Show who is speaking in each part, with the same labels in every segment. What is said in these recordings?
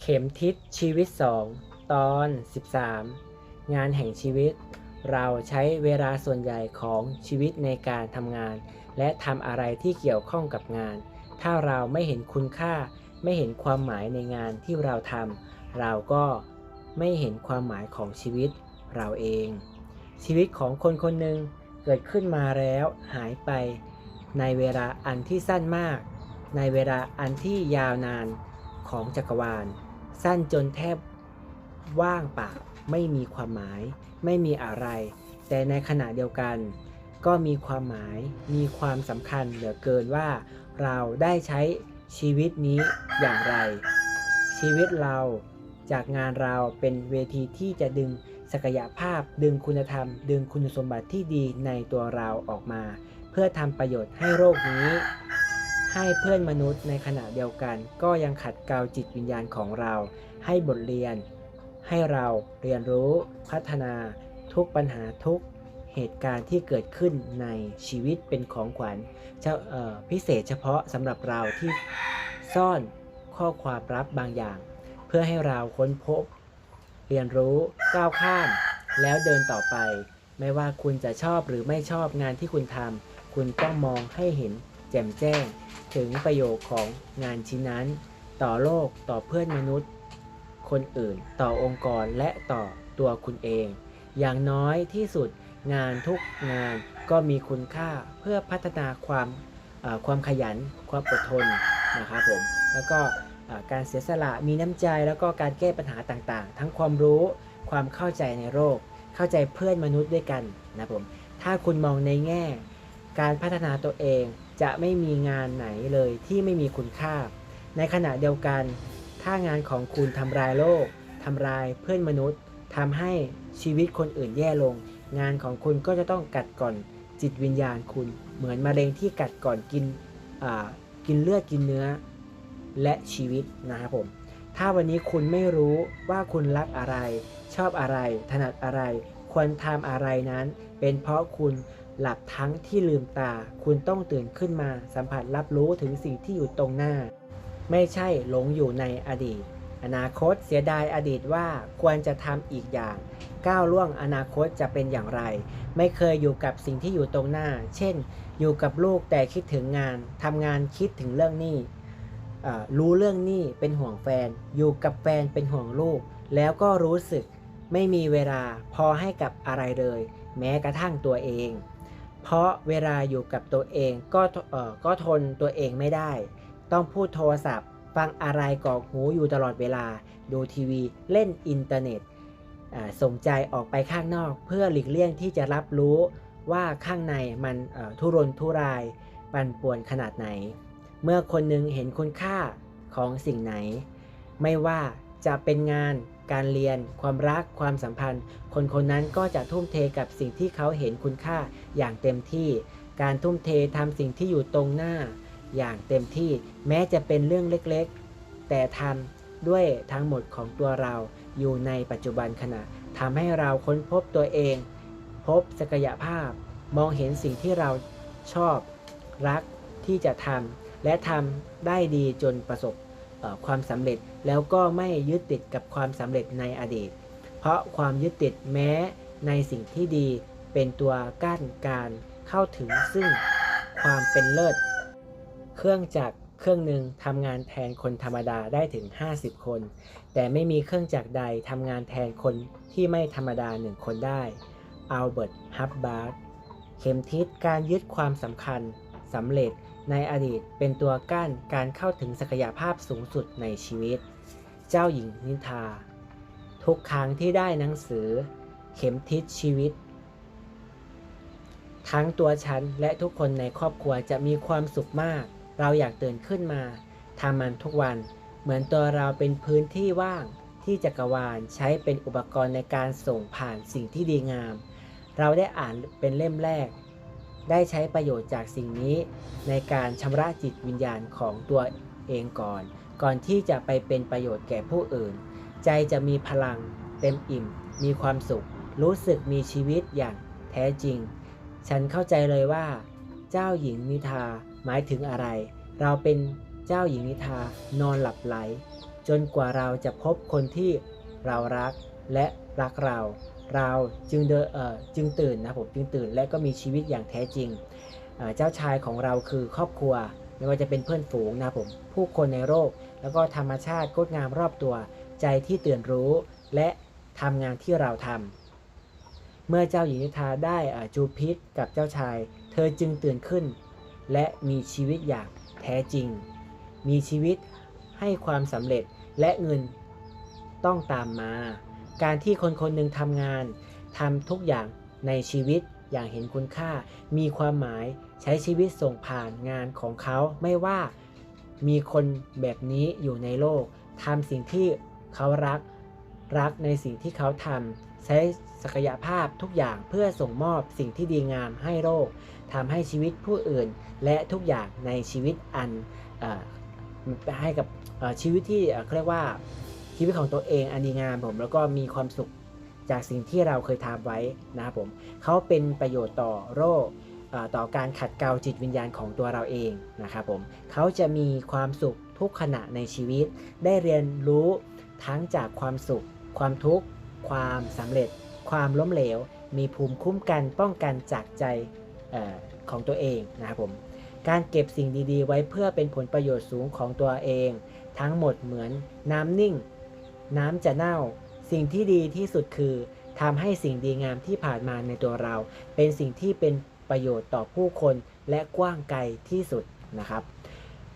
Speaker 1: เข็มทิศชีวิต 2 ตอน 13 งานแห่งชีวิต เราใช้เวลาส่วนใหญ่ของชีวิตในการทำงาน และทำอะไรที่เกี่ยวข้องกับงาน ถ้าเราไม่เห็นคุณค่า ไม่เห็นความหมายในงานที่เราทำเราก็ไม่เห็นความหมายของชีวิตเราเอง ชีวิตของคนคนหนึ่งเกิดขึ้นมาแล้วหายไป ในเวลาอันที่สั้นมาก ในเวลาอันที่ยาวนานของจักรวาล สั้นจนแทบว่างเปล่าไม่มีความหมาย ไม่มีอะไร แต่ในขณะเดียวกัน ก็มีความหมายมีความสำคัญเหลือเกินว่า เราได้ใช้ชีวิตนี้อย่างไร ชีวิตเราจากงานเราเป็นเวทีที่จะดึงศักยภาพ ดึงคุณธรรม ดึงคุณสมบัติที่ดีในตัวเราออกมา เพื่อทำประโยชน์ให้โลกนี้ ให้เพื่อนมนุษย์ในขณะเดียวกัน ก็ยังขัดเกลาจิตวิญญาณของเรา ให้บทเรียน ให้เราเรียนรู้ พัฒนา ทุกปัญหาทุกเหตุการณ์ที่เกิดขึ้นในชีวิตเป็นของขวัญเจ้าเอ่อพิเศษเฉพาะสำหรับเราที่ซ่อนข้อความลับบางอย่าง เพื่อให้เราค้นพบ เรียนรู้ก้าวข้าม แล้วเดินต่อไป ไม่ว่าคุณจะชอบหรือไม่ชอบงานที่คุณทำคุณต้องมองให้เห็นแจ่มแจ้ง ถึงประโยชน์ของงานชิ้นนั้น ต่อโลกต่อเพื่อนมนุษย์ คนอื่นต่อองค์กรและต่อตัวคุณเอง อย่างน้อยที่สุดงานทุกงานก็มีคุณค่าเพื่อพัฒนาความความขยันความอดทนนะครับผมแล้วก็การเสียสละมีน้ำใจแล้วก็การแก้ปัญหาต่างๆ ทั้งความรู้ความเข้าใจในโลกเข้าใจเพื่อนมนุษย์ด้วยกันนะผมถ้าคุณมองในแง่ การพัฒนาตัวเอง จะไม่มีงานไหนเลยที่ไม่มีคุณค่า ในขณะเดียวกัน ถ้างานของคุณทำลายโลกทำลายเพื่อนมนุษย์ทำให้ชีวิตคนอื่นแย่ลง งานของคุณก็จะต้องกัดก่อนจิตวิญญาณคุณ เหมือนมะเร็งที่กัดก่อนกินอ่ากินเลือดกินเนื้อ และชีวิตนะครับผม ถ้าวันนี้คุณไม่รู้ว่าคุณรักอะไร ชอบอะไร ถนัดอะไร ควรทำอะไรนั้น เป็นเพราะคุณ หลับทั้งที่ลืมตา คุณต้องตื่นขึ้นมาสัมผัสรับรู้ถึงสิ่งที่อยู่ตรงหน้า ไม่ใช่หลงอยู่ในอดีต อนาคตเสียดายอดีตว่าควรจะทำอีกอย่าง ก้าวล่วงอนาคตจะเป็นอย่างไร ไม่เคยอยู่กับสิ่งที่อยู่ตรงหน้า เช่น อยู่กับลูกแต่คิดถึงงานทำงานคิดถึงเรื่องหนี้รู้เรื่องหนี้เป็นห่วงแฟน อยู่กับแฟนเป็นห่วงลูก แล้วก็รู้สึกไม่มีเวลาพอให้กับอะไรเลย แม้กระทั่งตัวเอง เพราะเวลาอยู่กับตัวเองก็เออก็ทนตัวเองไม่ได้ ต้องพูดโทรศัพท์ ฟังอะไรกอกหูอยู่ตลอดเวลา ดูทีวีเล่นอินเทอร์เน็ตส่งใจออกไปข้างนอก เพื่อหลีกเลี่ยงที่จะรับรู้ว่าข้างในมันทุรนทุรายปั่นป่วนขนาดไหน เมื่อคนหนึงเห็นคุณค่าของสิ่งไหน ไม่ว่าจะเป็นงาน การเรียน ความรัก ความสัมพันธ์ คนคนนั้นก็จะทุ่มเทกับสิ่งที่เขาเห็นคุณค่าอย่างเต็มที่ การทุ่มเททำสิ่งที่อยู่ตรงหน้า อย่างเต็มที่ แม้จะเป็นเรื่องเล็กๆ แต่ทำด้วยทั้งหมดของตัวเราอยู่ในปัจจุบันขณะทำให้เราค้นพบตัวเอง พบศักยภาพ มองเห็นสิ่งที่เราชอบ รักที่จะทำและทำได้ดีจนประสบ ความสำเร็จแล้วก็ไม่ยึดติดกับความสำเร็จในอดีต เพราะความยึดติดแม้ในสิ่งที่ดีเป็นตัวกั้นการเข้าถึงซึ่งความเป็นเลิศ เครื่องจักรเครื่องหนึ่งทำงานแทนคนธรรมดาได้ถึง 50 คน แต่ไม่มีเครื่องจักรใดทำงานแทนคนที่ไม่ธรรมดาหนึ่งคนได้อัลเบิร์ต ฮับบาร์ดเข็มทิศการยึดความสำคัญ สำเร็จในอดีตเป็นตัวกั้นการเข้าถึงศักยภาพสูงสุดในชีวิต เจ้าหญิงนิทา ทุกครั้งที่ได้หนังสือ เข็มทิศชีวิต ทั้งตัวฉันและทุกคนในครอบครัวจะมีความสุขมาก เราอยากตื่นขึ้นมาทำมันทุกวัน เหมือนตัวเราเป็นพื้นที่ว่างที่จักรวาลใช้เป็นอุปกรณ์ในการส่งผ่านสิ่งที่ดีงาม เราได้อ่านเป็นเล่มแรก ได้ใช้ประโยชน์จากสิ่งนี้ ในการชำระจิตวิญญาณของตัวเองก่อน ก่อนที่จะไปเป็นประโยชน์แก่ผู้อื่น ใจจะมีพลัง เต็มอิ่ม มีความสุข รู้สึกมีชีวิตอย่างแท้จริง ฉันเข้าใจเลยว่า เจ้าหญิงนิทาหมายถึงอะไร เราเป็นเจ้าหญิงนิทานอนหลับไหล จนกว่าเราจะพบคนที่เรารักและรักเรา เราจึงเดเอ่อจึงตื่นนะผมจึงตื่นและก็มีชีวิตอย่างแท้จริง เจ้าชายของเราคือครอบครัว ไม่ว่าจะเป็นเพื่อนฝูงนะผมผู้คนในโลกแล้วก็ธรรมชาติงดงามรอบตัว ใจที่ตื่นรู้และทำงานที่เราทำเมื่อเจ้าหญิงนิทราได้จูพิษกับเจ้าชาย เธอจึงตื่นขึ้น และมีชีวิตอย่างแท้จริง มีชีวิตให้ความสำเร็จและเงินต้องตามมา การที่คนคนหนึ่งทำงานทำทุกอย่างในชีวิตอย่างเห็นคุณค่า มีความหมายใช้ชีวิตส่งผ่านงานของเขาไม่ว่ามีคนแบบนี้อยู่ในโลกทำสิ่งที่เขารัก รักในสิ่งที่เขาทำใช้ศักยภาพทุกอย่างเพื่อส่งมอบสิ่งที่ดีงามให้โลกทำให้ชีวิตผู้อื่น และทุกอย่างในชีวิตอันอให้กับชีวิตที่เขาเรียกว่า ชีวิตของตัวเองอันดีงามผมแล้วก็มีความสุขจากสิ่งที่เราเคยทำไว้นะครับผมเขาเป็นประโยชน์ต่อโรคต่อการขัดเกลาจิตวิญญาณของตัวเราเองนะครับผมเขาจะมีความสุขทุกขณะในชีวิต ได้เรียนรู้ทั้งจากความสุข ความทุกข์ ความสำเร็จ ความล้มเหลว มีภูมิคุ้มกันป้องกันจากใจออของตัวเองนะครับผมการเก็บสิ่งดีๆ ไว้เพื่อเป็นผลประโยชน์สูงของตัวเอง ทั้งหมดเหมือนน้ำนิ่ง น้ำจะเน่า สิ่งที่ดีที่สุดคือทำให้สิ่งดีงามที่ผ่านมาในตัวเรา เป็นสิ่งที่เป็นประโยชน์ต่อผู้คนและกว้างไกลที่สุดนะครับ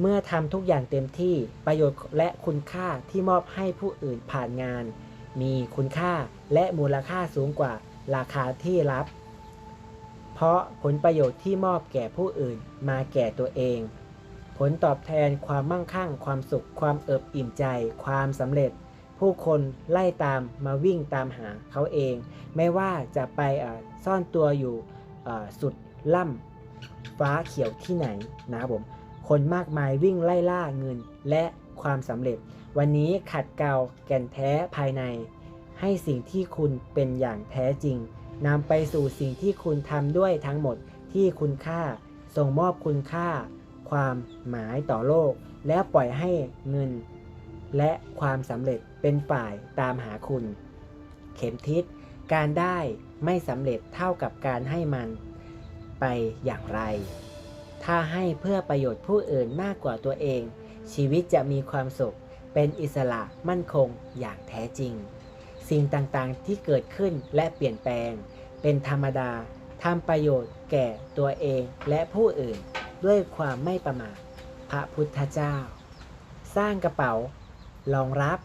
Speaker 1: เมื่อทำทุกอย่างเต็มที่ประโยชน์และคุณค่าที่มอบให้ผู้อื่นผ่านงาน มีคุณค่าและมูลค่าสูงกว่าราคาที่รับ เพราะผลประโยชน์ที่มอบแก่ผู้อื่นมาแก่ตัวเอง ผลตอบแทนความมั่งคั่ง ความสุข ความเอิบอิ่มใจ ความสำเร็จ ผู้คนไล่ตามมาวิ่งตามหาเขาเอง ไม่ว่าจะไปซ่อนตัวอยู่สุดล่ำฟ้าเขียวที่ไหนนะครับผมคนมากมายวิ่งไล่ล่าเงินและความสำเร็จ วันนี้ขัดเกลาแก่นแท้ภายใน ให้สิ่งที่คุณเป็นอย่างแท้จริงนำไปสู่สิ่งที่คุณทำด้วยทั้งหมดที่คุณค่า ส่งมอบคุณค่า ความหมายต่อโลก และปล่อยให้เงิน และความสำเร็จเป็นฝ่ายตามหาคุณ เข็มทิศการได้ไม่สำเร็จเท่ากับการให้มันไปอย่างไร ถ้าให้เพื่อประโยชน์ผู้อื่นมากกว่าตัวเอง ชีวิตจะมีความสุข เป็นอิสระมั่นคงอย่างแท้จริง สิ่งต่างๆที่เกิดขึ้นและเปลี่ยนแปลง เป็นธรรมดาทำประโยชน์แก่ตัวเองและผู้อื่น ด้วยความไม่ประมาทพระพุทธเจ้า สร้างกระเป๋า รองรับ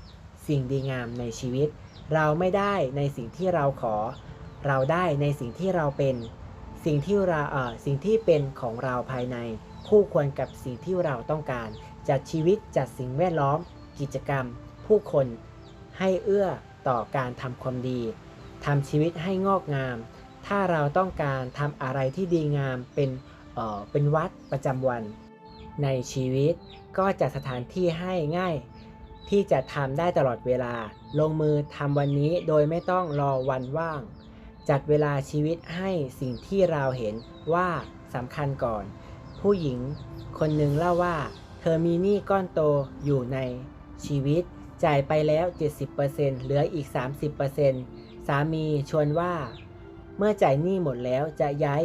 Speaker 1: สิ่งดีงามในชีวิต เราไม่ได้ในสิ่งที่เราขอ เราได้ในสิ่งที่เราเป็นสิ่งที่เราเอ่อสิ่งที่เป็นของเราภายใน คู่ควรกับสิ่งที่เราต้องการ จัดชีวิตจัดสิ่งแวดล้อม กิจกรรม ผู้คนให้เอื้อต่อการทำความดีทำชีวิตให้งอกงาม ถ้าเราต้องการทำอะไรที่ดีงามเป็นเอ่อเป็นวัดประจำวัน ในชีวิตก็จัดสถานที่ให้ง่าย ที่จะทำได้ตลอดเวลา ลงมือทำวันนี้โดยไม่ต้องรอวันว่าง จัดเวลาชีวิตให้สิ่งที่เราเห็นว่าสำคัญก่อน ผู้หญิงคนหนึ่งเล่าว่า เธอมีหนี้ก้อนโตอยู่ในชีวิต จ่ายไปแล้ว 70%เหลืออีก 30%สามีชวนว่า เมื่อจ่ายหนี้หมดแล้วจะย้าย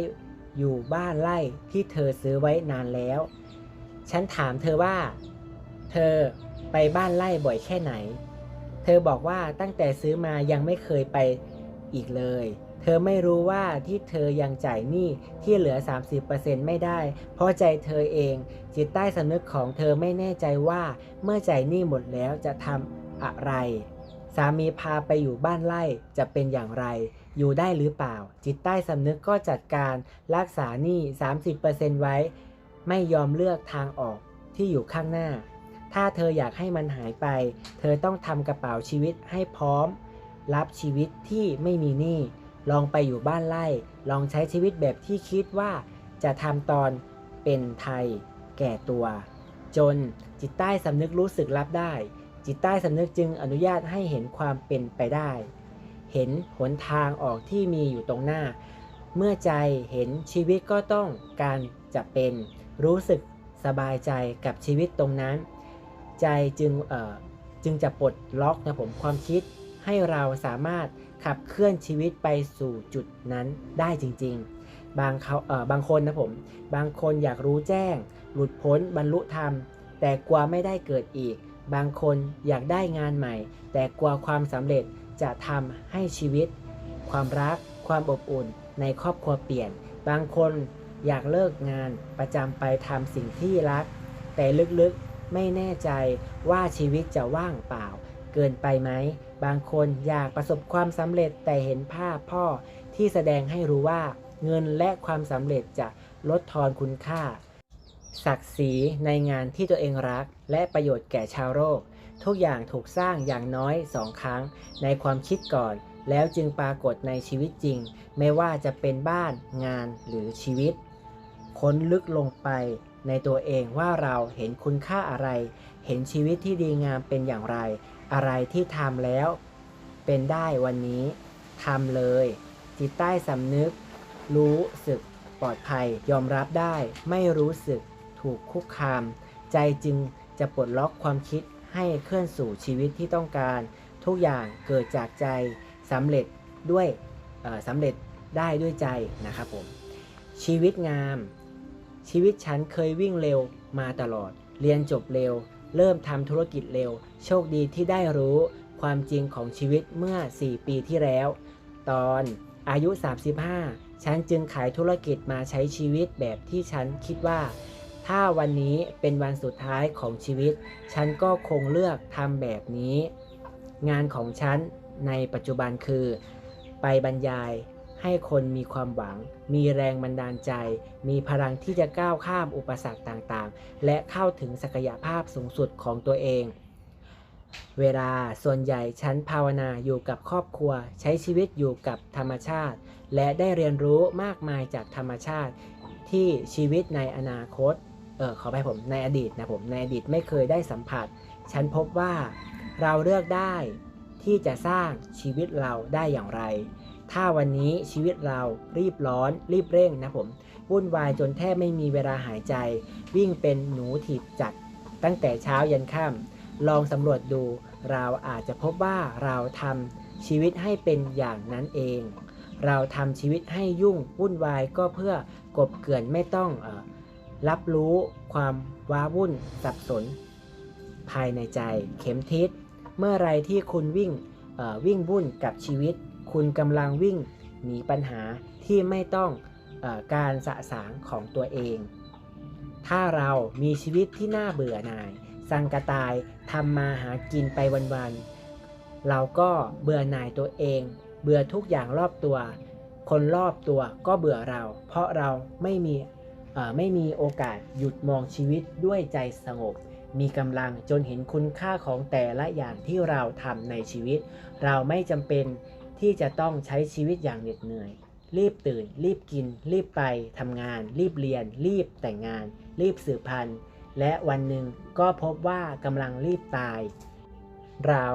Speaker 1: อยู่บ้านไร่ที่เธอซื้อไว้นานแล้ว ฉันถามเธอว่า เธอ ไปบ้านไร่บ่อยแค่ไหน เธอบอกว่าตั้งแต่ซื้อมายังไม่เคยไปอีกเลย เธอไม่รู้ว่าที่เธอยังจ่ายหนี้ที่เหลือ 30%ไม่ได้ เพราะใจเธอเอง จิตใต้สำนึกของเธอไม่แน่ใจว่าเมื่อจ่ายหนี้หมดแล้วจะทำอะไร สามีพาไปอยู่บ้านไร่จะเป็นอย่างไร อยู่ได้หรือเปล่า จิตใต้สำนึกก็จัดการรักษาหนี้ 30%ไว้ ไม่ยอมเลือกทางออกที่อยู่ข้างหน้า ถ้าเธออยากให้มันหายไป เธอต้องทำกระเป๋าชีวิตให้พร้อม รับชีวิตที่ไม่มีหนี้ ลองไปอยู่บ้านไร่ ลองใช้ชีวิตแบบที่คิดว่าจะทำตอนเป็นไทย แก่ตัว จนจิตใต้สำนึกรู้สึกรับได้ จิตใต้สำนึกจึงอนุญาตให้เห็นความเป็นไปได้ เห็นหนทางออกที่มีอยู่ตรงหน้า เมื่อใจเห็นชีวิตก็ต้องการจะเป็น รู้สึกสบายใจกับชีวิตตรงนั้น ใจจึงเอ่อจึงจะปลดล็อกนะผมความคิดให้เราสามารถขับเคลื่อนชีวิตไปสู่จุดนั้นได้จริง ๆ บางเขาเอ่อบางคนนะผม บางคนอยากรู้แจ้ง หลุดพ้นบรรลุธรรม แต่กลัวไม่ได้เกิดอีก บางคนอยากได้งานใหม่ แต่กลัวความสำเร็จจะทำให้ชีวิต ความรัก ความอบอุ่นในครอบครัวเปลี่ยน บางคนอยากเลิกงานประจำไปทำสิ่งที่รัก แต่ลึกๆ ไม่แน่ใจว่าชีวิตจะว่างเปล่า เกินไปไหม บางคนอยากประสบความสำเร็จแต่เห็นภาพพ่อที่แสดงให้รู้ว่าเงินและความสำเร็จจะลดทอนคุณค่า ศักดิ์ศรีในงานที่ตัวเองรัก และประโยชน์แก่ชาวโลกทุกอย่างถูกสร้างอย่างน้อยสองครั้งในความคิดก่อน แล้วจึงปรากฏในชีวิตจริง ไม่ว่าจะเป็นบ้านงานหรือชีวิต ค้นลึกลงไป ในตัวเองว่าเราเห็นคุณค่าอะไร เห็นชีวิตที่ดีงามเป็นอย่างไร อะไรที่ทำแล้วเป็นได้วันนี้ทำเลย จิตใต้สำนึก รู้สึกปลอดภัย ยอมรับได้ ไม่รู้สึกถูกคุกคาม ใจจึงจะปลดล็อกความคิดให้เคลื่อนสู่ชีวิตที่ต้องการ ทุกอย่างเกิดจากใจสำเร็จด้วยสำเร็จได้ด้วยใจนะครับผมชีวิตงาม ชีวิตฉันเคยวิ่งเร็วมาตลอด เรียนจบเร็ว เริ่มทำธุรกิจเร็ว โชคดีที่ได้รู้ความจริงของชีวิตเมื่อ 4 ปีที่แล้ว ตอนอายุ 35 ฉันจึงขายธุรกิจมาใช้ชีวิตแบบที่ฉันคิดว่า ถ้าวันนี้เป็นวันสุดท้ายของชีวิต ฉันก็คงเลือกทำแบบนี้ งานของฉันในปัจจุบันคือ ไปบรรยาย ให้คนมีความหวัง มีแรงบันดาลใจ มีพลังที่จะก้าวข้ามอุปสรรคต่างๆ และเข้าถึงศักยภาพสูงสุดของตัวเอง เวลาส่วนใหญ่ฉันภาวนาอยู่กับครอบครัว ใช้ชีวิตอยู่กับธรรมชาติ และได้เรียนรู้มากมายจากธรรมชาติ ที่ชีวิตในอนาคต เออขอไปผมในอดีตนะผมในอดีตไม่เคยได้สัมผัส ฉันพบว่าเราเลือกได้ที่จะสร้างชีวิตเราได้อย่างไร ถ้าวันนี้ชีวิตเรารีบร้อน รีบเร่งนะผมวุ่นวายจนแทบไม่มีเวลาหายใจ วิ่งเป็นหนูถีบจัด ตั้งแต่เช้ายันค่ำลองสำรวจดู เราอาจจะพบว่าเราทำชีวิตให้เป็นอย่างนั้นเอง เราทำชีวิตให้ยุ่งวุ่นวายก็เพื่อกบเกลื่อนไม่ต้องออรับรู้ความว้าวุ่นสับสน ภายในใจเข็มทิศเมื่อไรที่คุณวิ่งวิ่งวุ่นกับชีวิต คุณกำลังวิ่งหนีปัญหาที่ไม่ต้องอการสะสางของตัวเอง ถ้าเรามีชีวิตที่น่าเบื่อหน่าย สังกตายทำมาหากินไปวันๆ เราก็เบื่อหน่ายตัวเอง เบื่อทุกอย่างรอบตัว คนรอบตัวก็เบื่อเรา เพราะเราไม่มีไม่มีโอกาสหยุดมองชีวิตด้วยใจสงบ มีกำลังจนเห็นคุณค่าของแต่ละอย่างที่เราทำในชีวิต เราไม่จำเป็น ที่จะต้องใช้ชีวิตอย่างเหน็ดเหนื่อย รีบตื่น รีบกิน รีบไปทำงาน รีบเรียน รีบแต่งงาน รีบสืบพันธุ์ และวันหนึ่งก็พบว่ากำลังรีบตาย เรา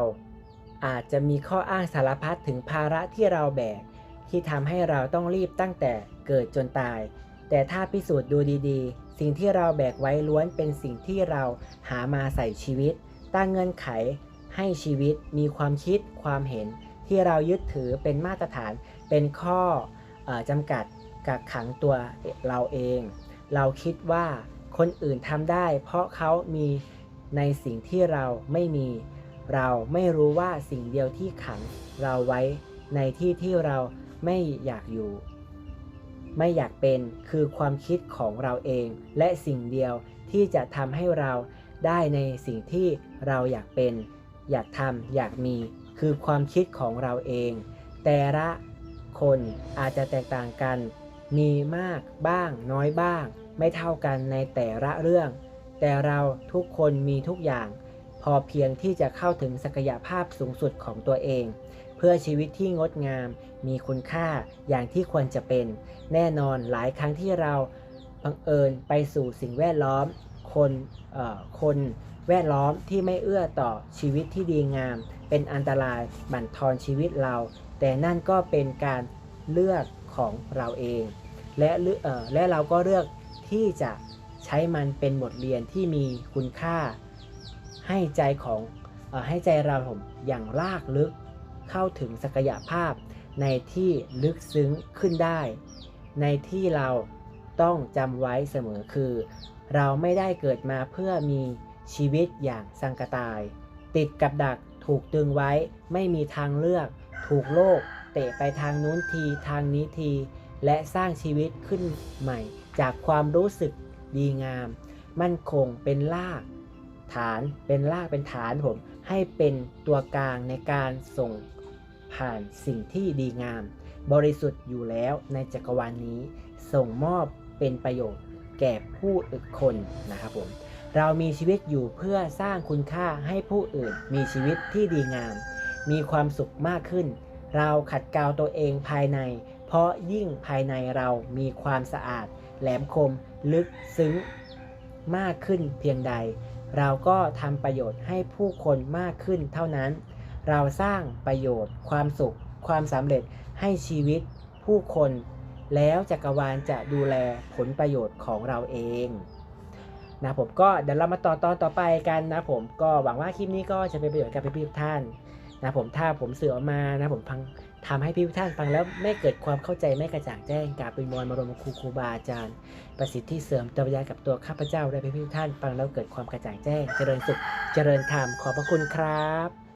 Speaker 1: อาจจะมีข้ออ้างสารพัดถึงภาระที่เราแบก ที่ทำให้เราต้องรีบตั้งแต่เกิดจนตาย แต่ถ้าพิสูจน์ดูดีๆ สิ่งที่เราแบกไว้ล้วนเป็นสิ่งที่เราหามาใส่ชีวิต ตั้งเงื่อนไขให้ชีวิตมีความคิดความเห็น ที่เรายึดถือเป็นมาตรฐานเป็นข้อออจำกัดกักขังตัวเราเอง เราคิดว่าคนอื่นทำได้ เพราะเขามีในสิ่งที่เราไม่มี เราไม่รู้ว่าสิ่งเดียวที่ขังเราไว้ในที่ที่เราไม่อยากอยู่ ไม่อยากเป็นคือความคิดของเราเอง และสิ่งเดียวที่จะทำให้เราได้ในสิ่งที่เราอยากเป็น อยากทำอยากมี คือความคิดของเราเอง แต่ละคนอาจจะแตกต่างกัน มีมากบ้างน้อยบ้าง ไม่เท่ากันในแต่ละเรื่อง แต่เราทุกคนมีทุกอย่าง พอเพียงที่จะเข้าถึงศักยภาพสูงสุดของตัวเอง เพื่อชีวิตที่งดงาม มีคุณค่าอย่างที่ควรจะเป็น แน่นอนหลายครั้งที่เราบังเอิญไปสู่สิ่งแวดล้อม คนคนแวดล้อมที่ไม่เอื้อต่อชีวิตที่ดีงาม เป็นอันตรายบั่นทอนชีวิตเรา แต่นั่นก็เป็นการเลือกของเราเอง และเลือกเอ่อและเราก็เลือกที่จะใช้มันเป็นบทเรียนที่มีคุณค่า ให้ใจของออให้ใจเราผมอย่างลากลึกเข้าถึงศักยภาพในที่ลึกซึ้งขึ้นได้ ในที่เราต้องจำไว้เสมอคือ เราไม่ได้เกิดมาเพื่อมีชีวิตอย่างสังกตาย ติดกับดัก ถูกตึงไว้ไม่มีทางเลือก ถูกโลก เตะไปทางนู้นทีทางนี้ที และสร้างชีวิตขึ้นใหม่ จากความรู้สึกดีงาม มั่นคงเป็นราก ฐานเป็นรากเป็นฐานผม ให้เป็นตัวกลางในการส่งผ่านสิ่งที่ดีงาม บริสุทธิ์อยู่แล้วในจักรวาลนี้ ส่งมอบเป็นประโยชน์แก่ผู้อื่นคนนะครับผม เรามีชีวิตอยู่เพื่อสร้างคุณค่าให้ผู้อื่น มีชีวิตที่ดีงาม มีความสุขมากขึ้น เราขัดเกลาตัวเองภายใน เพราะยิ่งภายในเรามีความสะอาด แหลมคม ลึกซึ้ง มากขึ้นเพียงใด เราก็ทำประโยชน์ให้ผู้คนมากขึ้นเท่านั้น เราสร้างประโยชน์ ความสุข ความสำเร็จให้ชีวิตผู้คน แล้วจักรวาลจะดูแลผลประโยชน์ของเราเอง นะผมก็เดี๋ยวเรามาต่อตอนต่อไปกันนะผมก็หวังว่าคลิปนี้ก็จะเป็นประโยชน์กับพี่ๆทุกท่านนะผมถ้าผมเสื่อออกมานะผมฟังทำให้พี่ทุกท่านฟังแล้วไม่เกิดความเข้าใจไม่กระจ่างแจ้งกาเป็นมวลมารวมครูครูบาอาจารย์ ประสิทธิเสริมตัวปัญญากับตัวข้าพเจ้าได้พี่ๆทุกท่านฟังแล้วเกิดความกระจ่างแจ้ง เจริญสุขเจริญธรรมขอบพระคุณครับ